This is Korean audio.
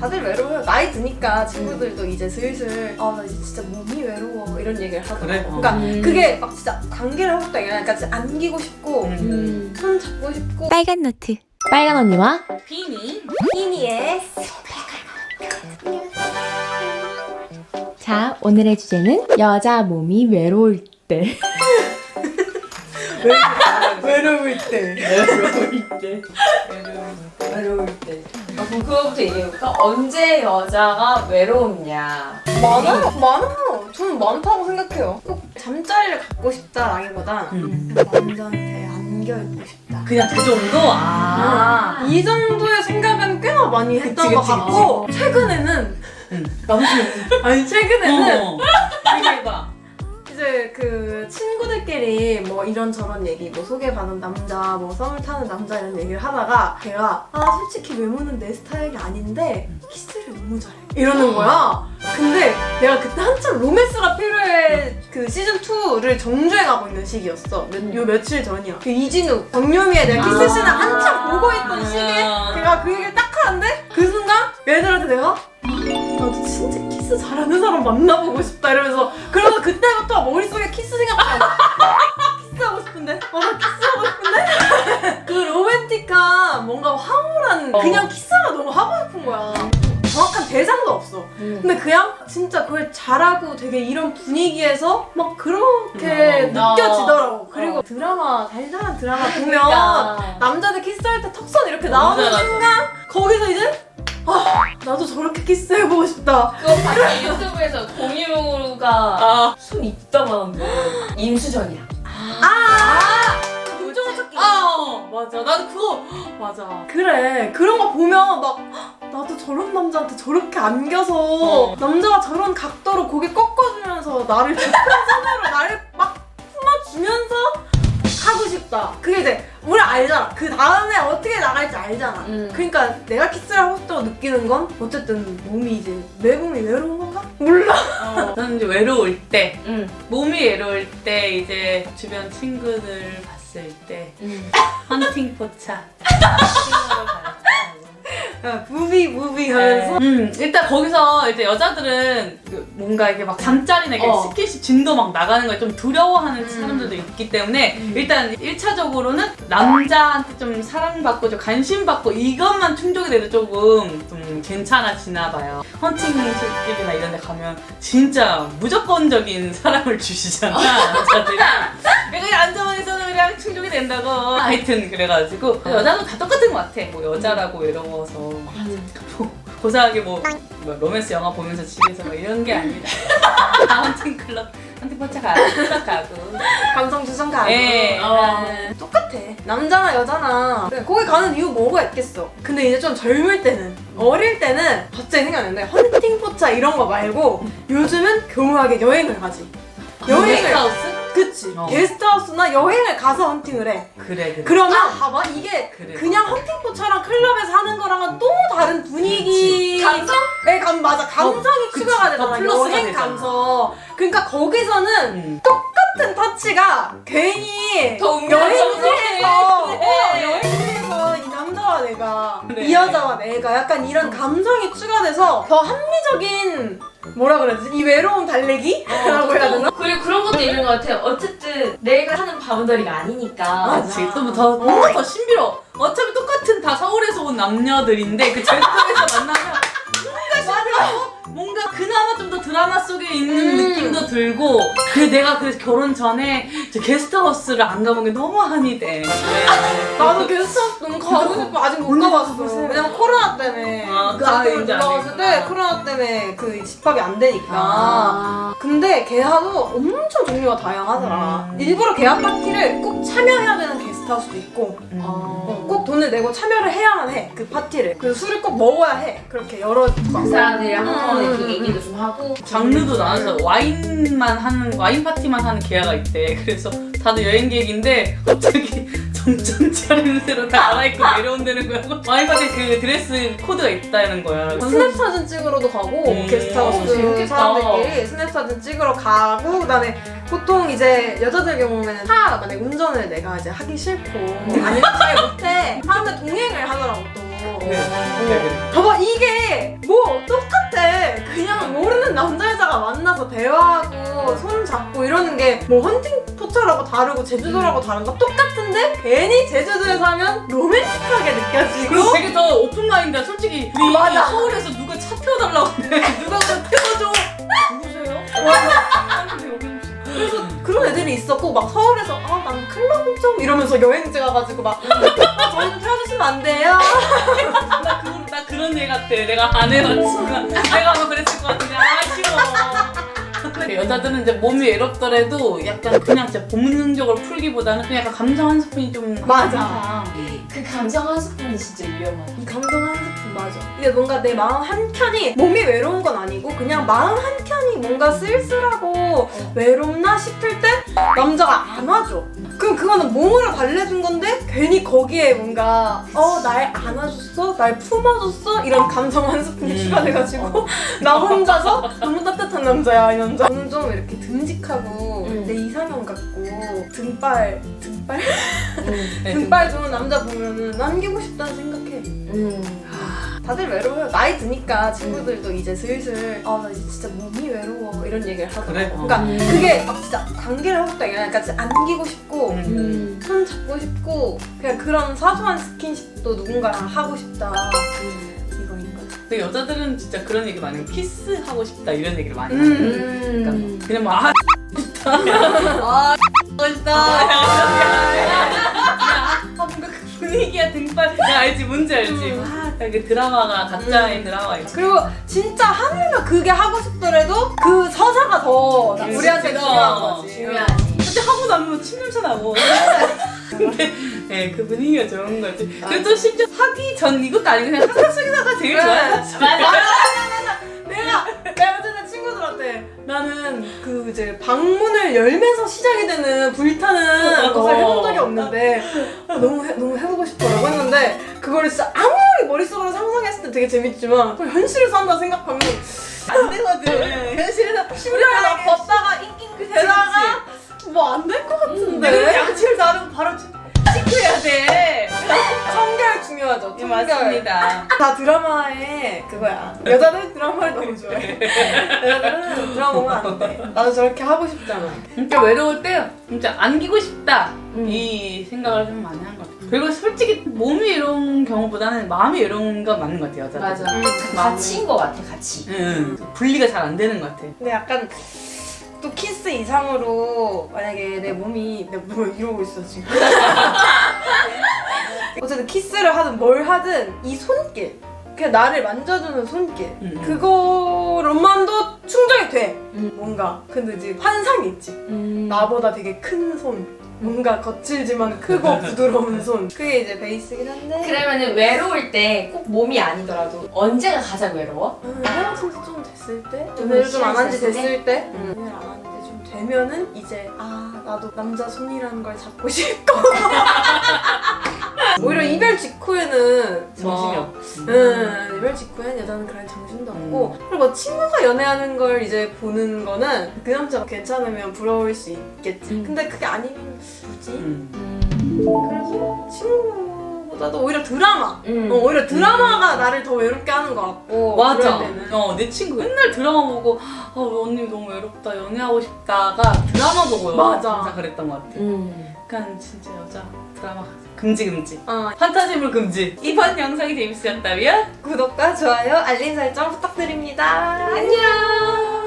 다들 외로워요. 나이 드니까 친구들도 이제 슬슬 아 나 이제 진짜 몸이 외로워 뭐 이런 얘기를 하더라고. 그래? 그러니까 음. 그게 막 진짜 관계를 하고 싶다 이게 아니라 진짜 안기고 싶고 음. 손 잡고 싶고 빨간 노트. 빨간 언니와 비니 희니의 자 오늘의 주제는 여자 몸이 외로울 때. 외로울 때 외로울 때 외로울 때 아, 그럼 그거부터 얘기해볼까? 언제 여자가 외롭냐? 많아요 많아요 저는 많다고 생각해요 꼭 잠자리를 갖고 싶다라기보다 음. 남자한테 안겨 있고 싶다 그냥 그 정도? 아 이 정도의 생각은 꽤나 많이 했던 그치, 것 그치, 같고 최근에는 응. 남친 아니 최근에는 어 얘기해봐 이제 그 친구들끼리 뭐 이런저런 얘기 뭐 소개받은 남자 뭐 썸을 타는 남자 이런 얘기를 하다가 걔가 아 솔직히 외모는 내 스타일이 아닌데 키스를 너무 잘해. 이러는 거야. 근데 내가 그때 한참 로맨스가 필요해. 그 시즌 2를 정주행하고 있는 시기였어. 몇, 요 며칠 전이야. 그 이진우 정유미의 내가 키스 씬을 한참 보고 있던 시기에 아. 걔가 그 얘기를 딱 하는데 그 순간 얘들한테 내가 나도 진짜 키스 잘하는 사람 만나보고 싶다 이러면서 그러면서 그때부터 머릿속에 키스 생각이 나 키스하고 싶은데 아나 키스하고 싶은데 그 로맨틱한 뭔가 황홀한 어. 그냥 키스가 너무 하고 싶은 거야 정확한 대상도 없어 근데 그냥 진짜 그걸 잘하고 되게 이런 분위기에서 막 그렇게 음, 어. 느껴지더라고 그리고 드라마 달달한 드라마 보면 그러니까. 남자들 키스할 때 턱선 이렇게 너무 나오는. 순간 거기서 이제 아 나도 저렇게 키스해보고 싶다 그거 봤지? 유튜브에서 공유가 아손 이따만한데 임수전이야. 아 김종호 찾기 아, 어, 맞아. 나도 그거 맞아. 그래 그런 거 보면 막 헉, 나도 저런 남자한테 저렇게 안겨서 어. 남자가 저런 각도로 고개 꺾어주면서 나를 깊은 손으로 나를 막 품어주면서 하고 싶다 그게 이제 우리 알잖아 그 다음에 어떻게 나갈지 알잖아 음. 그러니까 내가 키스를 하고 싶다고 느끼는 건 어쨌든 몸이 이제 내 몸이 외로운 건가? 몰라 어, 저는 이제 외로울 때, 응. 몸이 외로울 때 이제 주변 친구들 봤을 때 응. 헌팅 포차. 야, 무비 무비 하면서 음, 일단 거기서 이제 여자들은 그 뭔가 이게 막 잠자리나 이게 어. 스킨십 진도 막 나가는 걸 좀 두려워하는 음. 사람들도 있기 때문에 일단 1차적으로는 남자한테 좀 사랑받고 좀 관심받고 이것만 충족이 돼도 조금 좀 괜찮아지나 봐요. 헌팅집이나 이런 데 가면 진짜 무조건적인 사랑을 주시잖아, 남자들이. 내가 앉아만 그냥 충족이 된다고. 하여튼 그래가지고 여자도 다 똑같은 것 같아. 뭐 여자라고 외로워서. 고상하게 뭐, 뭐 로맨스 영화 보면서 집에서 뭐 이런 게 아니라. 다 헌팅 클럽 헌팅 포차 가고 클럽 가고. 감성 주성 가고. 예. 어. 똑같아. 남자나 여자나. 그래, 거기 가는 이유 뭐가 있겠어? 근데 이제 좀 젊을 때는 어릴 때는 갑자기 생각나는데 헌팅 포차 이런 거 말고 요즘은 교묘하게 여행을 가지. 여행을. 게스트하우스? 그치 어. 게스트하우스나 여행을 가서 헌팅을 해 그래 그래 그러면 봐봐 이게 그래. 그냥 헌팅포차랑 클럽에서 하는 거랑은 또 다른 분위기 감성? 네, 감, 맞아 감성이 그치. 추가가 더 되잖아 플러스가 여행 되잖아. 감성 그러니까 거기서는 음. 똑같은 터치가 괜히 더 여행지에서 그래. 어, 여행 이 여자와 내가 약간 이런 감성이 추가돼서 더 합리적인 뭐라 그래야 되지? 이 외로움 달래기 라고 해야 되나? 그리고 그런 것도 있는 것 같아요. 어쨌든 내가 하는 바운더리가 아니니까. 그렇지 또더 뭔가 더 신비로워. 어차피 똑같은 다 서울에서 온 남녀들인데 그 제주도에서 만나면 그나마 좀 더 드라마 속에 있는 음. 느낌도 들고 그 내가 그래서 결혼 전에 저 게스트하우스를 안 가본 게 너무 한이 돼 나도 게스트하우스 너무 가고 싶어 아직 못 가봤어? 왜냐면 코로나 때문에 아, 그 아, 아들 안 올라왔을 때. 코로나 때문에 그 집합이 안 되니까 아. 근데 개화도 엄청 종류가 다양하더라 음. 일부러 개화 파티를 꼭 참여해야 되는 게스트하우스도 있고 음. 어, 꼭 돈을 내고 참여를 해야만 해 그 파티를 그리고 술을 꼭 먹어야 해 그렇게 여러 막그 사람들이랑 한번 음, 이렇게 음, 얘기도 좀 하고. 장르도 나눠서 와인만 하는 와인 파티만 하는 계야가 있대. 그래서 다들 여행 계획인데 갑자기 전자렌스로 다 갈아입고 내려온다는 거야. 와이파이 그 드레스 코드가 있다는 거야. 뭐 스냅 사진 찍으러도 가고 음, 뭐 게스트하우스 어, 오, 사람들끼리 스냅 사진 찍으러 가고 그다음에 보통 이제 여자들 경우에는 차 만약 운전을 내가 이제 하기 싫고 음. 아니면 잘 못해 사람들 동행을 하더라고 또. 네. 네, 네. 어. 봐봐 이게 뭐 똑같아 그냥 모르는 남자 여자가 만나서 대화하고 손 잡고 이러는 게 뭐 헌팅 포차라고 다르고 제주도라고 다른가 똑같은데 괜히 제주도에서 하면 로맨틱하게 느껴지고 그리고 되게 더 오픈 마인드야. 솔직히 우리 맞아. 서울에서 누가 차 태워달라고 해. 누가 그거 태워줘. 누구세요? 여기. 그래서 그런 애들이 있었고 막 서울에서 아 난 클럽 좀 이러면서 여행지 가가지고 막 아, 저희 좀 태워주시면 안 돼요? 나, 그, 나 그런 애 같아. 내가 안 해봤지만 내가 아마 그랬을 것 같은데 아 싫어. 근데 여자들은 이제 몸이 외롭더라도 약간 그냥 진짜 본능적으로 풀기보다는 그냥 약간 감정 한 스푼이 좀 맞아. 그 감정 한 스푼이 진짜 위험하다. 이 감동 한 스푼 맞아. 이게 뭔가 내 마음 한 켠이 몸이 외로운 건 아니고 그냥 마음 한 켠이 뭔가 쓸쓸하고 외롭나 싶을 때 남자가 안아줘. 그럼 그거는 몸으로 달래준 건데 괜히 거기에 뭔가 어 날 안아줬어, 날 품어줬어 이런 감성 한 스푼이 음. 추가돼가지고 나 혼자서 너무 따뜻한 남자야 이 남자. 저는 좀 이렇게 듬직하고 음. 내 이상형 같고 등발 등발 네, 등발 좋은 남자 보면은 남기고 싶다는 생각해. 음. 다들 외로워요. 나이 드니까 친구들도 이제 슬슬 아 나 이제 진짜 몸이 외로워 이런 얘기를 하더라고. 그래? 그러니까 음. 그게 막 진짜 관계를 하고 싶다 이게 아니라 진짜 안기고 싶고 음. 음. 손 잡고 싶고 그냥 그런 사소한 스킨십도 누군가랑 하고 싶다 이거인 거지. 근데 여자들은 진짜 그런 얘기 많이 해요. 키스 하고 싶다 이런 얘기를 많이 해요. 음. 그러니까 그냥 막 아, 싶다. 아, 싶다. 아, 뭔가 그 분위기야 등발. 야 알지 뭔지 알지. 음. 아, 이게 드라마가 가짜의 드라마 있지. 그리고 진짜 하늘면 그게 하고 싶더라도 그 서사가 더 음, 우리한테 진짜. 중요한 거지. 중요하지. 근데 하고 나면 침 냄새 나고. 근데 네, 그 분위기가 좋은 거지. 그리고 또 심지어 사기 전 이것도 아니고 그냥 상상 속에서가 제일 그래. 좋아하지. 내가 내가 어쨌든 친구들한테 나는 그 이제 방문을 열면서 시작이 되는 불타는 어. 것을 해본 적이 없는데 너무 해, 너무 해보고 싶더라고 했는데 그거를 진짜 머릿속으로 상상했을 때 되게 재밌지만 그걸 현실에서 한다 생각하면 안 되거든. 현실에서 심리를 걷다가 잉잉 대다가 맞습니다. 다 드라마에 그거야. 여자들 드라마를 너무 좋아해. 여자들은 드라마 보면 안 돼. 나도 저렇게 하고 싶잖아. 진짜 외로울 때 진짜 안기고 싶다 음. 이 생각을 좀 많이 한 것 같아요. 그리고 솔직히 몸이 외로운 경우보다는 마음이 외로운 건 맞는 것 같아요. 여자들. 맞아. 음. 같이인 것 같아, 같이. 응, 응. 분리가 잘 안 되는 것 같아. 근데 약간 또 키스 이상으로 만약에 내 몸이 내가 뭐 이러고 있어 지금. 키스를 하든 뭘 하든 이 손길. 그냥 나를 만져주는 손길. 음, 음. 그거로만도 충족이 돼. 음. 뭔가. 근데 이제 환상이 있지. 음. 나보다 되게 큰 손. 뭔가 거칠지만 크고 부드러운 손. 그게 이제 베이스긴 한데. 그러면은 외로울 때 꼭 몸이 아니더라도 언제가 가장 외로워? 음, 헤어진 지좀 됐을 때? 좀 연애를 좀 안 한 지 됐을 때? 응. 연애를 안 한 지 좀 되면은 이제 아 나도 남자 손이라는 걸 잡고 싶고 오히려 이별 직후에는 정신이 뭐, 없지. 응 이별 직후엔 여자는 그런 정신도 없고 그리고 뭐 친구가 연애하는 걸 이제 보는 거는 그 남자가 괜찮으면 부러울 수 있겠지 음. 근데 그게 아니면 굳이? 응. 그래서 친구보다도 오히려 드라마 음. 어, 오히려 드라마가 나를 더 외롭게 하는 것 같고 맞아. 그럴 때는. 어, 내 친구 맨날 드라마 보고 아, 언니 너무 외롭다. 연애하고 싶다가 드라마 보고 맞아. 진짜 그랬던 것 같아. 음. 약간 진짜 여자 드라마 금지 금지. 어, 판타지물 금지. 이번 영상이 재밌으셨다면 구독과 좋아요, 알림 설정 부탁드립니다. 안녕.